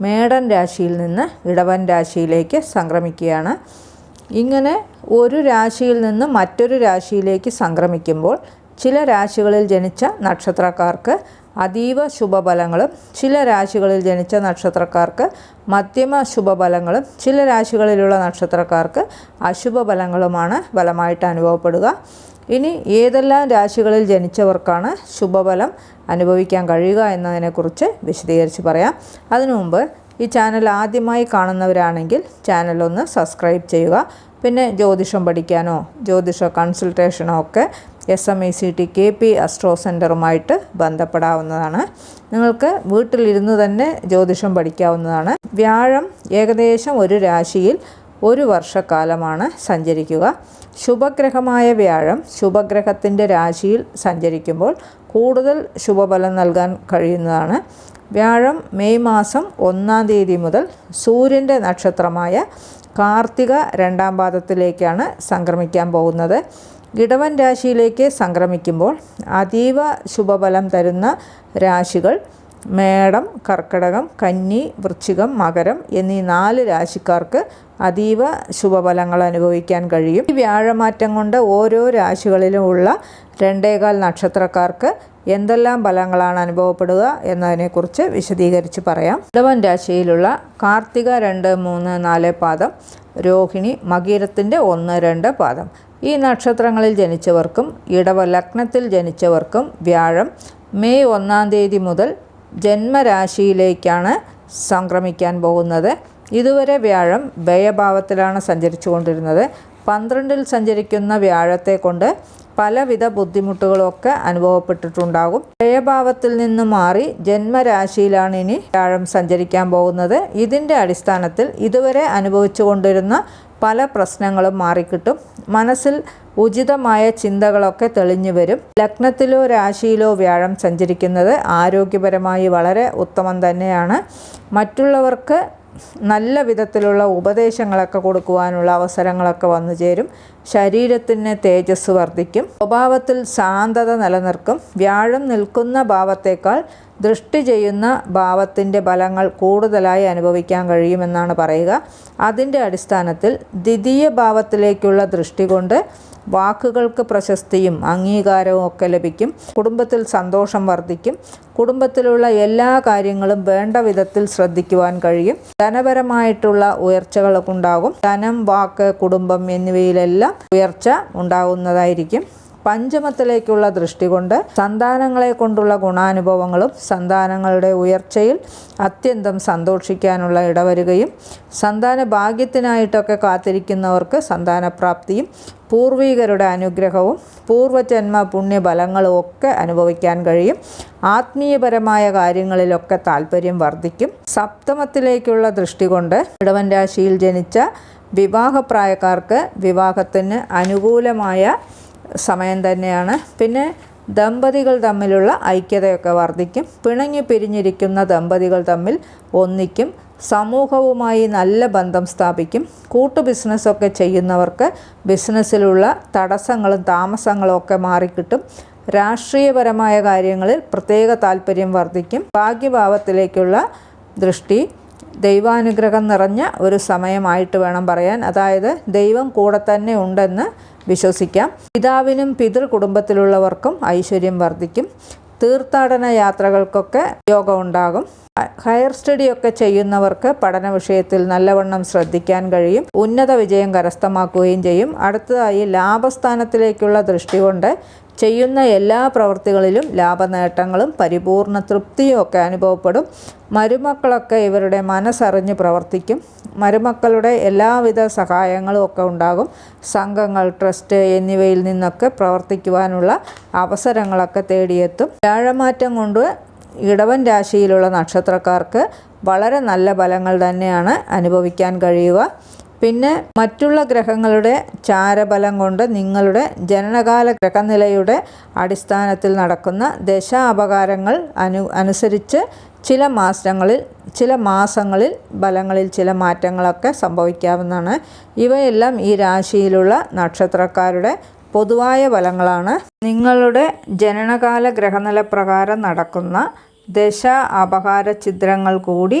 മേടൻ രാശിയിൽ നിന്ന് ഇടവൻ രാശിയിലേക്ക് സംക്രമിക്കുകയാണ്. ഇങ്ങനെ ഒരു രാശിയിൽ നിന്ന് മറ്റൊരു രാശിയിലേക്ക് സംക്രമിക്കുമ്പോൾ ചില രാശികളിൽ ജനിച്ച നക്ഷത്രക്കാർക്ക് അതീവ ശുഭഫലങ്ങളും ചില രാശികളിൽ ജനിച്ച നക്ഷത്രക്കാർക്ക് മധ്യമ ശുഭഫലങ്ങളും ചില രാശികളിലുള്ള നക്ഷത്രക്കാർക്ക് അശുഭഫലങ്ങളുമാണ് ഫലമായിട്ട് അനുഭവപ്പെടുക. ഇനി ഏതെല്ലാം രാശികളിൽ ജനിച്ചവർക്കാണ് ശുഭഫലം അനുഭവിക്കാൻ കഴിയുക എന്നതിനെക്കുറിച്ച് വിശദീകരിച്ച് പറയാം. അതിനു മുമ്പ് ഈ ചാനൽ ആദ്യമായി കാണുന്നവരാണെങ്കിൽ ചാനൽ ഒന്ന് സബ്സ്ക്രൈബ് ചെയ്യുക. പിന്നെ ജ്യോതിഷം പഠിക്കാനോ ജ്യോതിഷ കൺസൾട്ടേഷനോ ഒക്കെ S M I C T K P astro സെന്ററുമായിട്ട് ബന്ധപ്പെടാവുന്നതാണ്. നിങ്ങൾക്ക് വീട്ടിലിരുന്ന് തന്നെ ജ്യോതിഷം പഠിക്കാവുന്നതാണ്. വ്യാഴം ഏകദേശം ഒരു രാശിയിൽ ഒരു വർഷക്കാലമാണ് സഞ്ചരിക്കുക. ശുഭഗ്രഹമായ വ്യാഴം ശുഭഗ്രഹത്തിന്റെ രാശിയിൽ സഞ്ചരിക്കുമ്പോൾ കൂടുതൽ ശുഭഫലം നൽകാൻ കഴിയുന്നതാണ്. വ്യാഴം മെയ് മാസം ഒന്നാം തീയതി മുതൽ സൂര്യന്റെ നക്ഷത്രമായ കാർത്തിക രണ്ടാം പാദത്തിലേക്കാണ് സംക്രമിക്കാൻ പോകുന്നത്. ഇടവൻ രാശിയിലേക്ക് സംക്രമിക്കുമ്പോൾ അതീവ ശുഭഫലം തരുന്ന രാശികൾ മേടം കർക്കിടകം കന്നി വൃശ്ചികം മകരം എന്നീ നാല് രാശിക്കാർക്ക് അതീവ ശുഭഫലങ്ങൾ അനുഭവിക്കാൻ കഴിയും. ഈ വ്യാഴമാറ്റം കൊണ്ട് ഓരോ രാശികളിലുമുള്ള രണ്ടേകാൽ നക്ഷത്രക്കാർക്ക് എന്തെല്ലാം ഫലങ്ങളാണ് അനുഭവപ്പെടുക എന്നതിനെക്കുറിച്ച് വിശദീകരിച്ച് പറയാം. ഇടവൻ രാശിയിലുള്ള കാർത്തിക രണ്ട് മൂന്ന് നാല് പാദം രോഹിണി മകീരത്തിന്റെ ഒന്ന് രണ്ട് പാദം. ഈ നക്ഷത്രങ്ങളിൽ ജനിച്ചവർക്കും ഇടവ ലഗ്നത്തിൽ ജനിച്ചവർക്കും വ്യാഴം മെയ് ഒന്നാം തീയതി മുതൽ ജന്മരാശിയിലേക്കാണ് സംക്രമിക്കാൻ പോകുന്നത്. ഇതുവരെ വ്യാഴം വ്യയഭാവത്തിലാണ് സഞ്ചരിച്ചു കൊണ്ടിരുന്നത് പന്ത്രണ്ടിൽ സഞ്ചരിക്കുന്ന വ്യാഴത്തെ കൊണ്ട് പലവിധ ബുദ്ധിമുട്ടുകളൊക്കെ അനുഭവപ്പെട്ടിട്ടുണ്ടാകും. വ്യയഭാവത്തിൽ നിന്ന് മാറി ജന്മരാശിയിലാണ് ഇനി വ്യാഴം സഞ്ചരിക്കാൻ പോകുന്നത്. ഇതിന്റെ അടിസ്ഥാനത്തിൽ ഇതുവരെ അനുഭവിച്ചു കൊണ്ടിരുന്ന പല പ്രശ്നങ്ങളും മാറിക്കിട്ടും. മനസ്സിൽ ഉചിതമായ ചിന്തകളൊക്കെ തെളിഞ്ഞു വരും. ലഗ്നത്തിലോ രാശിയിലോ വ്യാഴം സഞ്ചരിക്കുന്നത് ആരോഗ്യപരമായി വളരെ ഉത്തമം തന്നെയാണ്. മറ്റുള്ളവർക്ക് നല്ല വിധത്തിലുള്ള ഉപദേശങ്ങളൊക്കെ കൊടുക്കുവാനുള്ള അവസരങ്ങളൊക്കെ വന്നു ചേരും. ശരീരത്തിന് തേജസ് വർദ്ധിക്കും. സ്വഭാവത്തിൽ ശാന്തത നിലനിർക്കും. വ്യാഴം നിൽക്കുന്ന ഭാവത്തേക്കാൾ ദൃഷ്ടി ചെയ്യുന്ന ഭാവത്തിന്റെ ഫലങ്ങൾ കൂടുതലായി അനുഭവിക്കാൻ കഴിയുമെന്നാണ് പറയുക. അതിന്റെ അടിസ്ഥാനത്തിൽ ദ്വിതീയ ഭാവത്തിലേക്കുള്ള ദൃഷ്ടി കൊണ്ട് വാക്കുകൾക്ക് പ്രശസ്തിയും അംഗീകാരവും ഒക്കെ ലഭിക്കും. കുടുംബത്തിൽ സന്തോഷം വർദ്ധിക്കും. കുടുംബത്തിലുള്ള എല്ലാ കാര്യങ്ങളും വേണ്ട വിധത്തിൽ ശ്രദ്ധിക്കുവാൻ കഴിയും. ധനപരമായിട്ടുള്ള ഉയർച്ചകളൊക്കെ ഉണ്ടാകും. ധനം വാക്ക് കുടുംബം എന്നിവയിലെല്ലാം ഉയർച്ച ഉണ്ടാകുന്നതായിരിക്കും. പഞ്ചമത്തിലേക്കുള്ള ദൃഷ്ടി കൊണ്ട് സന്താനങ്ങളെ കൊണ്ടുള്ള ഗുണാനുഭവങ്ങളും സന്താനങ്ങളുടെ ഉയർച്ചയിൽ അത്യന്തം സന്തോഷിക്കാനുള്ള ഇടവരുകയും സന്താന ഭാഗ്യത്തിനായിട്ടൊക്കെ കാത്തിരിക്കുന്നവർക്ക് സന്താനപ്രാപ്തിയും പൂർവീകരുടെ അനുഗ്രഹവും പൂർവജന്മ പുണ്യബലങ്ങളും ഒക്കെ അനുഭവിക്കാൻ കഴിയും. ആത്മീയപരമായ കാര്യങ്ങളിലൊക്കെ താല്പര്യം വർദ്ധിക്കും. സപ്തമത്തിലേക്കുള്ള ദൃഷ്ടി കൊണ്ട് ഇടവൻ രാശിയിൽ ജനിച്ച വിവാഹപ്രായക്കാർക്ക് വിവാഹത്തിന് അനുകൂലമായ സമയം തന്നെയാണ്. പിന്നെ ദമ്പതികൾ തമ്മിലുള്ള ഐക്യതയൊക്കെ വർദ്ധിക്കും പിണങ്ങി പിരിഞ്ഞിരിക്കുന്ന ദമ്പതികൾ തമ്മിൽ ഒന്നിക്കും. സമൂഹവുമായി നല്ല ബന്ധം സ്ഥാപിക്കും. കൂട്ടു ബിസിനസ്സൊക്കെ ചെയ്യുന്നവർക്ക് ബിസിനസ്സിലുള്ള തടസ്സങ്ങളും താമസങ്ങളും ഒക്കെ മാറിക്കിട്ടും. രാഷ്ട്രീയപരമായ കാര്യങ്ങളിൽ പ്രത്യേക താല്പര്യം വർദ്ധിക്കും ഭാഗ്യഭാവത്തിലേക്കുള്ള ദൃഷ്ടി ദൈവാനുഗ്രഹം നിറഞ്ഞ ഒരു സമയമായിട്ട് വേണം പറയാൻ. അതായത് ദൈവം കൂടെ തന്നെ ഉണ്ടെന്ന് വിശ്വസിക്കാം. പിതാവിനും പിതൃ കുടുംബത്തിലുള്ളവർക്കും ഐശ്വര്യം വർദ്ധിക്കും. തീർത്ഥാടന യാത്രകൾക്കൊക്കെ യോഗം ഉണ്ടാകും ഹയർ സ്റ്റഡി ഒക്കെ ചെയ്യുന്നവർക്ക് പഠന വിഷയത്തിൽ നല്ലവണ്ണം ശ്രദ്ധിക്കാൻ കഴിയും. ഉന്നത വിജയം കരസ്ഥമാക്കുകയും ചെയ്യും. അടുത്തതായി ലാഭസ്ഥാനത്തിലേക്കുള്ള ദൃഷ്ടി കൊണ്ട് ചെയ്യുന്ന എല്ലാ പ്രവൃത്തികളിലും ലാഭനേട്ടങ്ങളും പരിപൂർണ തൃപ്തിയും ഒക്കെ അനുഭവപ്പെടും. മരുമക്കളൊക്കെ ഇവരുടെ മനസ്സറിഞ്ഞ് പ്രവർത്തിക്കും. മരുമക്കളുടെ എല്ലാവിധ സഹായങ്ങളും ഒക്കെ ഉണ്ടാകും. സംഘങ്ങൾ ട്രസ്റ്റ് എന്നിവയിൽ നിന്നൊക്കെ പ്രവർത്തിക്കുവാനുള്ള അവസരങ്ങളൊക്കെ തേടിയെത്തും. വ്യാഴമാറ്റം കൊണ്ട് ഇടവൻ രാശിയിലുള്ള നക്ഷത്രക്കാർക്ക് വളരെ നല്ല ഫലങ്ങൾ തന്നെയാണ് അനുഭവിക്കാൻ കഴിയുക. പിന്നെ മറ്റുള്ള ഗ്രഹങ്ങളുടെ ചാരബലം കൊണ്ട് നിങ്ങളുടെ ജനനകാല ഗ്രഹനിലയുടെ അടിസ്ഥാനത്തിൽ നടക്കുന്ന ദശാപകാരങ്ങൾ അനു അനുസരിച്ച് ചില മാസങ്ങളിൽ ചില മാസങ്ങളിൽ ബലങ്ങളിൽ ചില മാറ്റങ്ങളൊക്കെ സംഭവിക്കാവുന്നതാണ്. ഇവയെല്ലാം ഈ രാശിയിലുള്ള നക്ഷത്രക്കാരുടെ പൊതുവായ ഫലങ്ങളാണ്. നിങ്ങളുടെ ജനനകാല ഗ്രഹനില പ്രകാരം നടക്കുന്ന ദശ അപകാര ചിത്രങ്ങൾ കൂടി